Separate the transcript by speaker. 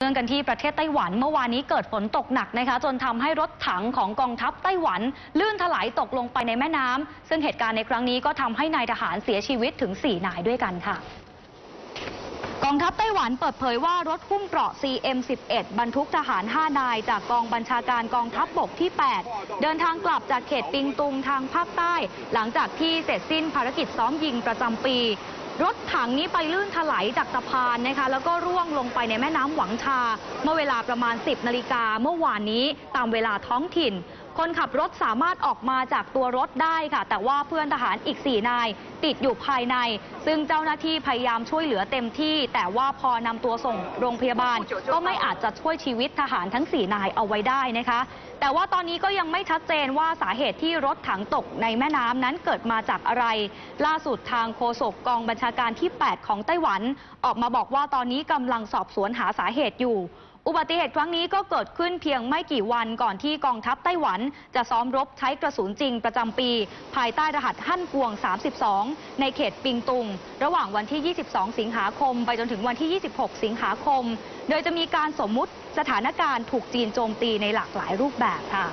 Speaker 1: เรื่องกันที่ประเทศไต้หวันเมื่อวานนี้เกิดฝนตกหนักนะคะ จนทำให้รถถังของกองทัพไต้หวันลื่นถลายตกลงไปในแม่น้ำซึ่งเหตุการณ์ในครั้งนี้ก็ทำให้นายทหารเสียชีวิตถึง 4 นายด้วยกันค่ะ กองทัพไต้หวันเปิดเผยว่ารถหุ้มเกราะ CM11 บรรทุกทหาร 5 นาย จากกองบัญชาการกองทัพบบกที่ 8 เดินทางกลับจากเขตปิงตุงทางภาคใต้ หลังจากที่เสร็จสิ้นภารกิจซ้อมยิงประจำปี รถถังนี้ไปลื่นถลายจากสะพานนะคะ แล้วก็ร่วงลงไปในแม่น้ำหวังชา เมื่อเวลาประมาณ 10นาฬิกาเมื่อวานนี้ตามเวลาท้องถิ่น คนขับรถสามารถออกมาจากตัวรถได้ค่ะ แต่ว่าเพื่อนทหารอีก 4 นาย ติดอยู่ภายใน ซึ่งเจ้าหน้าที่พยายามช่วยเหลือเต็มที่ แต่ว่าพอนำตัวส่งโรงพยาบาล ก็ไม่อาจจะช่วยชีวิตทหารทั้ง 4 นายเอาไว้ได้นะคะ แต่ว่าตอนนี้ก็ยังไม่ชัดเจนว่าสาเหตุที่รถถังตกในแม่น้ำนั้นเกิดมาจากอะไร ล่าสุดทางโฆษกกองบัญชาการที่ 8 ของไต้หวัน ออกมาบอกว่าตอนนี้กำลังสอบสวนหาสาเหตุอยู่ อุบัติเหตุครั้งนี้ก็เกิดขึ้นเพียงไม่กี่วันก่อนที่กองทัพไต้หวัน จะซ้อมรบใช้กระสุนจริงประจำปี ภายใต้รหัสฮั่นกวง 32 ในเขตปิงตุง ระหว่างวันที่ 22 สิงหาคม ไปจนถึงวันที่ 26 สิงหาคม โดยจะมีการสมมุติสถานการณ์ถูกจีนโจมตีในหลากหลายรูปแบบค่ะ